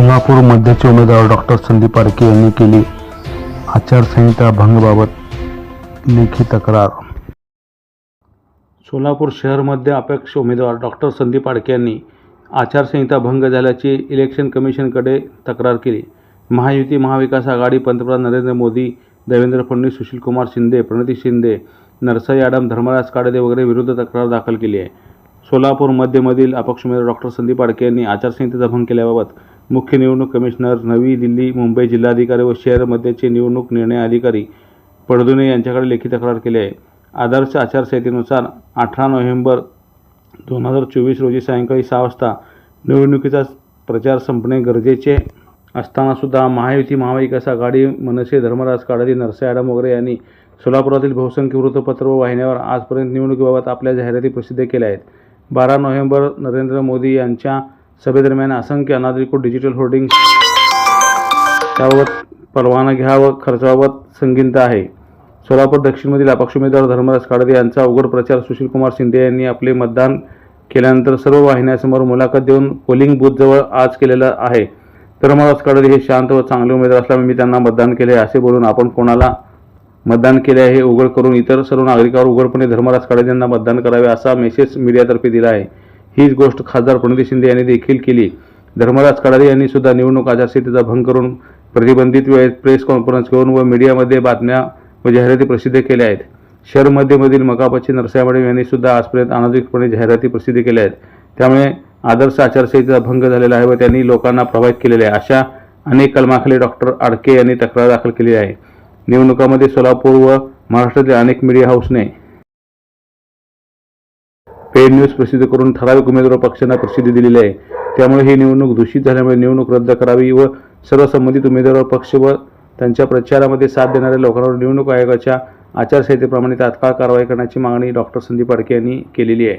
सोलापूर मध्यचे उमेदवार डॉक्टर संदीप पारखे यांनी केली आचारसंहिता भंगबाबत लेखी तक्रार. सोलापूर शहरमध्ये अपेक्ष उमेदवार डॉक्टर संदीप आडके यांनी आचारसंहिता भंग झाल्याची इलेक्शन कमिशनकडे तक्रार केली. महायुती महाविकास आघाडी पंतप्रधान नरेंद्र मोदी देवेंद्र फडणवीस सुशीलकुमार शिंदे प्रणिती शिंदे नरसाई आडम धर्मराज काडदे वगैरे विरुद्ध तक्रार दाखल केली आहे. सोलापूर मध्यमधील अपक्ष उमेदवार डॉक्टर संदीप आडके यांनी आचारसंहितेचा भंग केल्याबाबत मुख्य निवडणूक कमिशनर नवी दिल्ली मुंबई जिल्हाधिकारी व शहर मध्यचे निवडणूक निर्णय अधिकारी पडदुने यांच्याकडे लेखी तक्रार केली आहे. आदर्श आचारसंहितेनुसार अठरा नोव्हेंबर दोन हजार चोवीस रोजी सायंकाळी सहा वाजता निवडणुकीचा प्रचार संपणे गरजेचे असतानासुद्धा महायुती महाविकास आघाडी मनसे धर्मराज काडादी नरसे आडम वगैरे यांनी सोलापुरातील बहुसंख्य वृत्तपत्र व वाहिन्यावर आजपर्यंत निवडणुकीबाबत आपल्या जाहिराती प्रसिद्ध केल्या आहेत. बारा नोव्हेंबर नरेंद्र मोदी यांच्या सभेदरम्यान असंख्य अनाधिकृत डिजिटल होर्डिंग त्याबाबत परवाना घ्या व खर्चाबाबत संगीनता आहे. सोलापूर दक्षिणमधील अपक्ष उमेदवार धर्मराज काडदे यांचा अवघड प्रचार सुशीलकुमार शिंदे यांनी आपले मतदान केल्यानंतर सर्व वाहिन्यांसमोर मुलाखत देऊन पोलिंग बूथजवळ आज केलेला आहे. धर्मराज काडदे हे शांत व चांगले उमेदवार असल्यामुळे मी त्यांना मतदान केले असे बोलून आपण कोणाला मतदान केले आहे हे उघड करून इतर सर्व नागरिकांवर उघडपणे धर्मराज काडे यांना मतदान करावे असा मेसेज मीडियातर्फे दिला आहे. हीच गोष्ट खासदार प्रणिती शिंदे यांनी देखील केली. धर्मराज कडारे यांनी सुद्धा निवडणूक आचारसंहितेचा भंग करून प्रतिबंधित वेळेत प्रेस कॉन्फरन्स घेऊन व मीडियामध्ये बातम्या व जाहिराती प्रसिद्ध केल्या आहेत. शहर मध्यमधील मकापच्ची नरसाळवाडी यांनी सुद्धा आजपर्यंत अनधिकृतपणे जाहिराती प्रसिद्ध केल्या आहेत. त्यामुळे आदर्श आचारसंहितेचा भंग झालेला आहे व त्यांनी लोकांना प्रभावित केलेले आहे. अशा अनेक कलमाखाली डॉक्टर आडके यांनी तक्रार दाखल केली आहे. निवडणुकामध्ये सोलापूर व महाराष्ट्रातील अनेक मीडिया हाऊसने पेड न्यूज प्रसिद्ध करून ठराविक उमेदवार पक्षांना प्रसिद्धी दिलेली आहे. त्यामुळे ही निवडणूक दूषित झाल्यामुळे निवडणूक रद्द करावी व सर्व संबंधित उमेदवार पक्ष व त्यांच्या प्रचारामध्ये साथ देणाऱ्या लोकांवर निवडणूक आयोगाच्या आचारसंहितेप्रमाणे तात्काळ कारवाई करण्याची मागणी डॉक्टर संदीप पाडके यांनी केलेली आहे.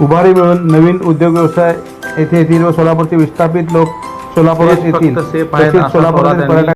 उभारी मिळून नवीन उद्योग व्यवसाय येथे येतील व सोलापूरचे विस्थापित लोक सोलापुरात येतील. तसेच सोलापुरातील पर्यटक